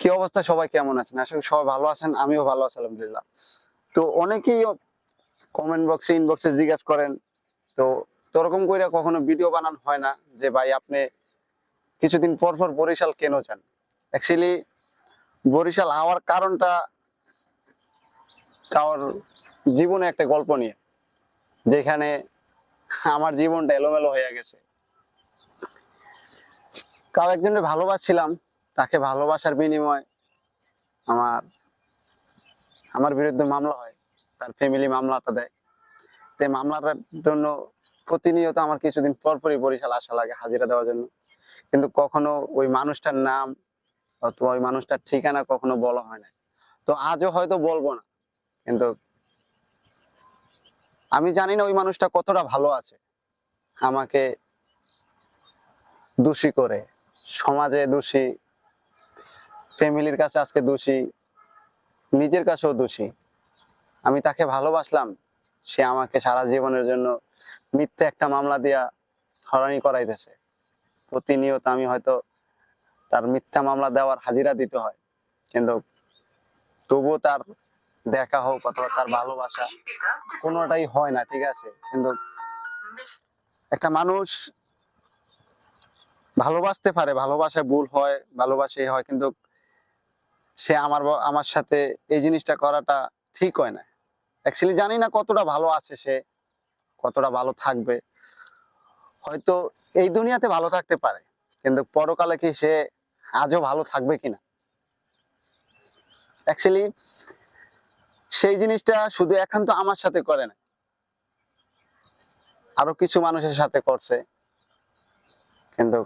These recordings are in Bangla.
কি অবস্থা? সবাই কেমন আছেন? আসলে সবাই ভালো আছেন, আমিও ভালো আছি, আলহামদুলিল্লাহ। তো অনেকেই কমেন্ট বক্সে ইনবক্সে জিজ্ঞাসা করেন, তো তোরকম করে কখনো ভিডিও বানানো হয় না যে, ভাই, আপনি কিছুদিন পর পর বরিশাল কেন যান? অ্যাকচুয়ালি বরিশাল হওয়ার কারণটা কারোর জীবনে একটা গল্প নিয়ে, যেখানে আমার জীবনটা এলোমেলো হয়ে গেছে। কাউ একজনের ভালোবাসছিলাম তাকে ভালোবাসার বিনিময় আমার আমার বিরুদ্ধে মামলা হয়, তার ফ্যামিলি মামলাটা দেয়। তো মামলাটার জন্য প্রতিনিয়ত আমার কিছুদিন পর পরই বরিশাল আসা লাগে হাজিরা দেওয়ার জন্য। কিন্তু কখনো ওই মানুষটার নাম অথবা ওই মানুষটার ঠিকানা কখনো বলা হয় না। তো আজও হয়তো বলব না, কিন্তু আমি জানি না ওই মানুষটা কতটা ভালো আছে। আমাকে দোষী করে, সমাজে দোষী ফ্যামিলির কাছে আজকে দোষী, নিজের কাছেও দোষী। আমি তাকে ভালোবাসলাম, সে আমাকে সারা জীবনের জন্য মিথ্যে একটা মামলা দিয়া হরানি করাইতেছে। প্রতিনিয়ত আমি হয়তো তার মিথ্যা মামলা দেওয়ার হাজিরা দিতে হয়, কিন্তু তবুও তার দেখা হোক অথবা তার ভালোবাসা কোনোটাই হয় না, ঠিক আছে? কিন্তু একটা মানুষ ভালোবাসতে পারে, ভালোবাসায় ভুল হয় ভালোবাসে হয়, কিন্তু সে আমার আমার সাথে এই জিনিসটা করাটা ঠিক হয় না অ্যাকচুয়ালি জানি না কতটা ভালো আছে সে, কতটা ভালো থাকবে। হয়তো এই দুনিয়াতে ভালো থাকতে পারে, কিন্তু পরকালে কি সে আজও ভালো থাকবে কিনা? অ্যাকচুয়ালি সেই জিনিসটা শুধু একান্ত আমার সাথে করে না আরও কিছু মানুষের সাথে করছে। কিন্তু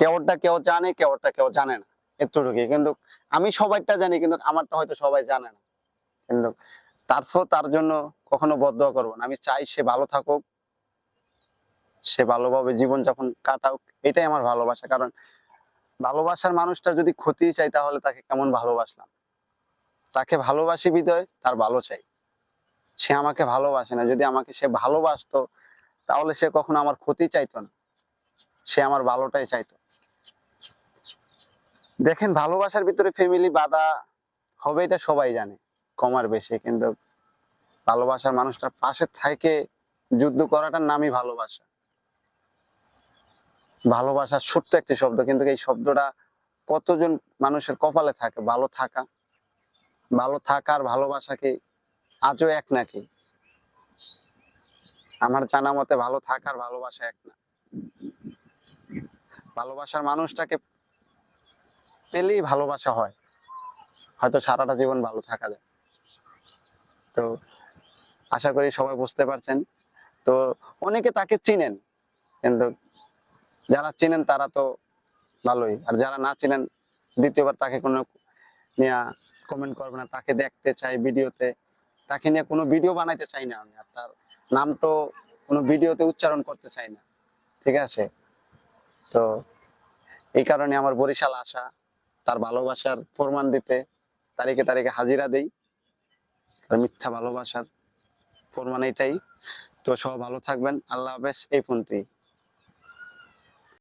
কেউটা কেউ জানে, কেউটা কেউ জানে না। এতটুকুই। কিন্তু আমি সবাইটা জানি, কিন্তু আমারটা হয়তো সবাই জানে না। কিন্তু তারপর তার জন্য কখনো বদয়া করব না। আমি চাই সে ভালো থাকুক, সে ভালোভাবে জীবনযাপন কাটাক, এটাই আমার ভালোবাসা। কারণ ভালোবাসার মানুষটা যদি ক্ষতি চাই, তাহলে তাকে কেমন ভালোবাসলাম? তাকে ভালোবাসি বিদয়, তার ভালো চাই। সে আমাকে ভালোবাসে না। যদি আমাকে সে ভালোবাসতো, তাহলে সে কখনো আমার ক্ষতি চাইতো না। সে আমার ভালোটাই চাইতো। দেখেন ভালোবাসার ভিতরে ফ্যামিলি বাধা হবে, এটা সবাই জানে কমার বেশি। কিন্তু ভালোবাসার মানুষটার পাশে থেকে যুদ্ধ করাটার নামই ভালোবাসা। ভালোবাসা ছোট্ট একটি শব্দ, কিন্তু এই শব্দটা কতজন মানুষের কপালে থাকে? ভালো থাকা। ভালো থাকার ভালোবাসা কি আজও এক নাকি? আমার জানা মতে ভালো থাকার ভালোবাসা এক না। ভালোবাসার মানুষটাকে পেলেই ভালোবাসা হয়। হয়তো সারাটা জীবন ভালো থাকা যায়। তো আশা করি সবাই বুঝতে পারছেন। তো অনেকে তাকে চিনেন, কিন্তু যারা চিনেন তারা তো ভালোই। আর যারা না চিনেন, দ্বিতীয়বার তাকে কোনো নিয়ে কমেন্ট করবে না। তাকে দেখতে চাই ভিডিওতে। তাকে নিয়ে কোনো ভিডিও বানাইতে চাই না আমি। আর তার নাম তো কোনো ভিডিওতে উচ্চারণ করতে চাই না। ঠিক আছে? তো এই কারণে আমার বরিশাল আসা তার ভালোবাসার প্রমাণ দিতে তারিখে তারিখে হাজিরা দেই। তার মিথ্যা ভালোবাসার প্রমাণ এটাই। তো সব ভালো থাকবেন। আল্লাহ হাফেজ। এই পর্যন্তই।